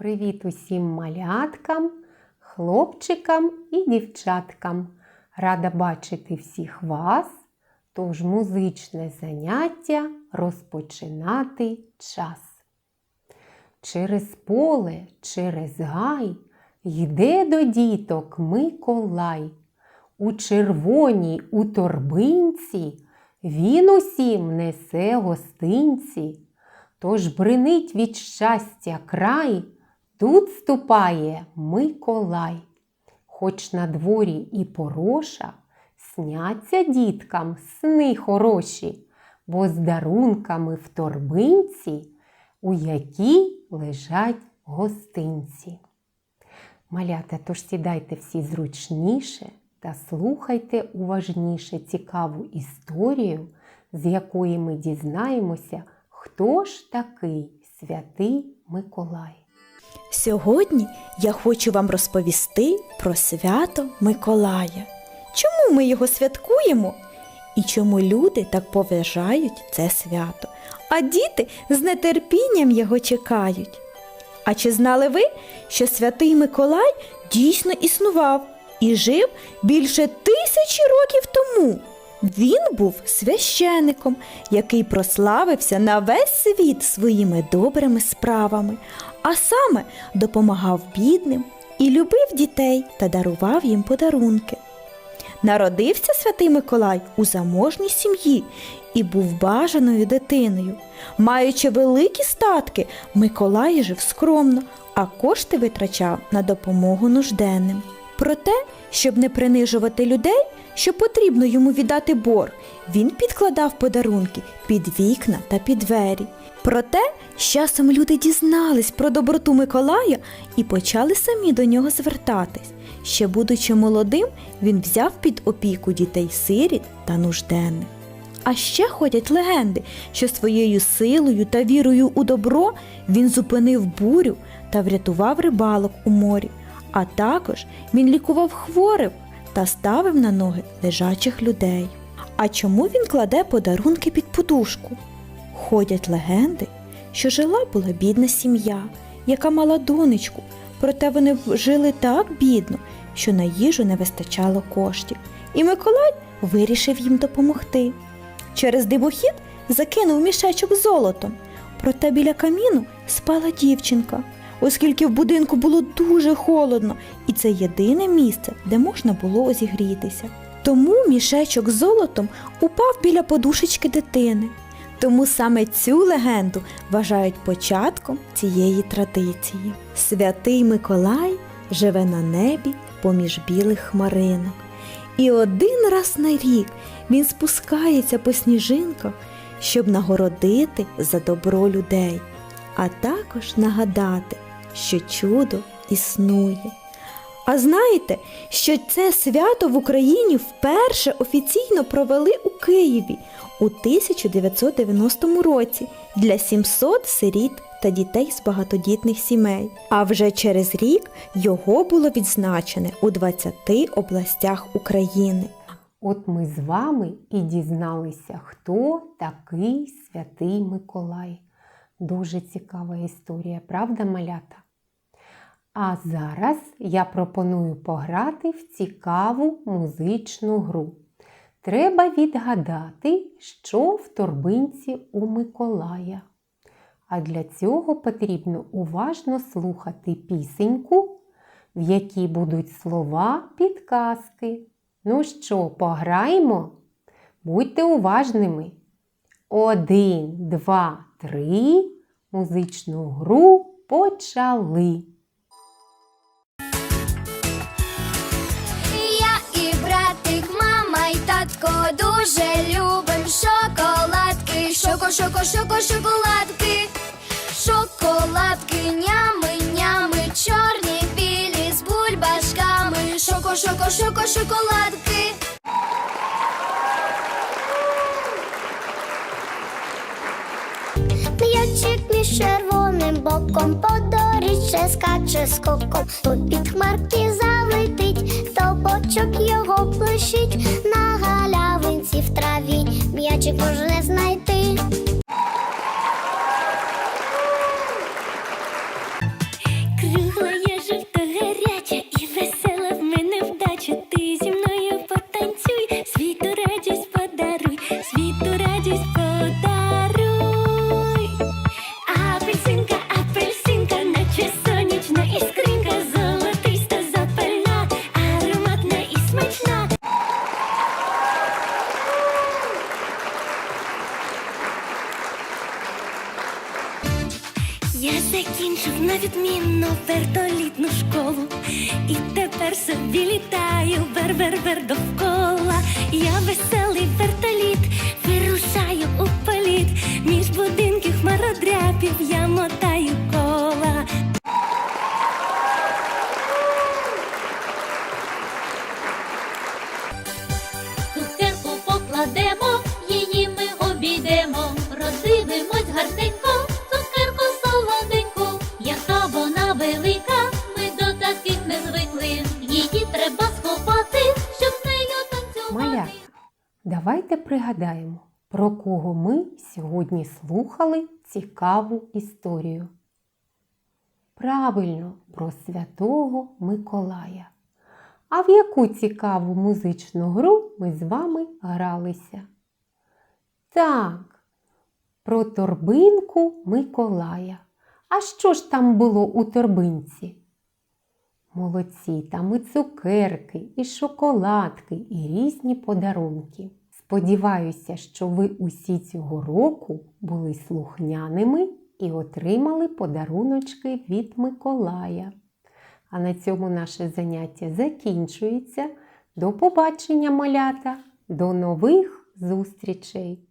Привіт усім маляткам, хлопчикам і дівчаткам. Рада бачити всіх вас. Тож музичне заняття розпочинати час. Через поле, через гай йде до діток Миколай. У червоній у торбинці він усім несе гостинці. Тож бринить від щастя край, тут ступає Миколай. Хоч на дворі і пороша, сняться діткам сни хороші, бо з дарунками в торбинці, у якій лежать гостинці. Малята, тож сідайте всі зручніше та слухайте уважніше цікаву історію, з якої ми дізнаємося, хто ж такий святий Миколай. Сьогодні я хочу вам розповісти про свято Миколая. Чому ми його святкуємо? І чому люди так поважають це свято, а діти з нетерпінням його чекають. А чи знали ви, що святий Миколай дійсно існував і жив більше тисячі років тому? Він був священиком, який прославився на весь світ своїми добрими справами, а саме допомагав бідним і любив дітей та дарував їм подарунки. Народився святий Миколай у заможній сім'ї і був бажаною дитиною. Маючи великі статки, Миколай жив скромно, а кошти витрачав на допомогу нужденним. Проте, щоб не принижувати людей, що потрібно йому віддати борг, він підкладав подарунки під вікна та під двері. Проте з часом люди дізнались про доброту Миколая і почали самі до нього звертатись. Ще будучи молодим, він взяв під опіку дітей сиріт та нужденних. А ще ходять легенди, що своєю силою та вірою у добро він зупинив бурю та врятував рибалок у морі, а також він лікував хворих та ставив на ноги лежачих людей. А чому він кладе подарунки під подушку? Ходять легенди, що жила була бідна сім'я, яка мала донечку, проте вони жили так бідно, що на їжу не вистачало коштів, і Миколай вирішив їм допомогти. Через дивохід закинув мішечок золотом, проте біля каміну спала дівчинка, оскільки в будинку було дуже холодно, і це єдине місце, де можна було зігрітися. Тому мішечок з золотом упав біля подушечки дитини. Тому саме цю легенду вважають початком цієї традиції. Святий Миколай живе на небі поміж білих хмаринок. І один раз на рік він спускається по сніжинках, щоб нагородити за добро людей, а також нагадати, що чудо існує. А знаєте, що це свято в Україні вперше офіційно провели у Києві у 1990 році для 700 сиріт та дітей з багатодітних сімей. А вже через рік його було відзначене у 20 областях України. От ми з вами і дізналися, хто такий святий Миколай. Дуже цікава історія, правда, малята? А зараз я пропоную пограти в цікаву музичну гру. Треба відгадати, що в торбинці у Миколая. А для цього потрібно уважно слухати пісеньку, в якій будуть слова підказки. Ну що, пограємо? Будьте уважними. Один, два, три. Музичну гру почали. Я і братик, мама і татко дуже любим шоколадки. Шоко, шоко, шоко, шоколадки. Шоколадки, нями, нями, чорні, білі з бульбашками. Шоко, шоко, шоко, шоколадки. Боком по доріжче скаче скоком, то під хмарки залетить, то бочок його плещить на галявинці в траві. М'ячик може знайти. Я закінчив на відмінну вертолітну школу, і тепер собі літаю вер-вер-вер довкола. Я весела. Давайте пригадаємо, про кого ми сьогодні слухали цікаву історію. Правильно, про святого Миколая. А в яку цікаву музичну гру ми з вами гралися? Так, про торбинку Миколая. А що ж там було у торбинці? Молодці, там і цукерки, і шоколадки, і різні подарунки. Сподіваюся, що ви усі цього року були слухняними і отримали подаруночки від Миколая. А на цьому наше заняття закінчується. До побачення, малята! До нових зустрічей!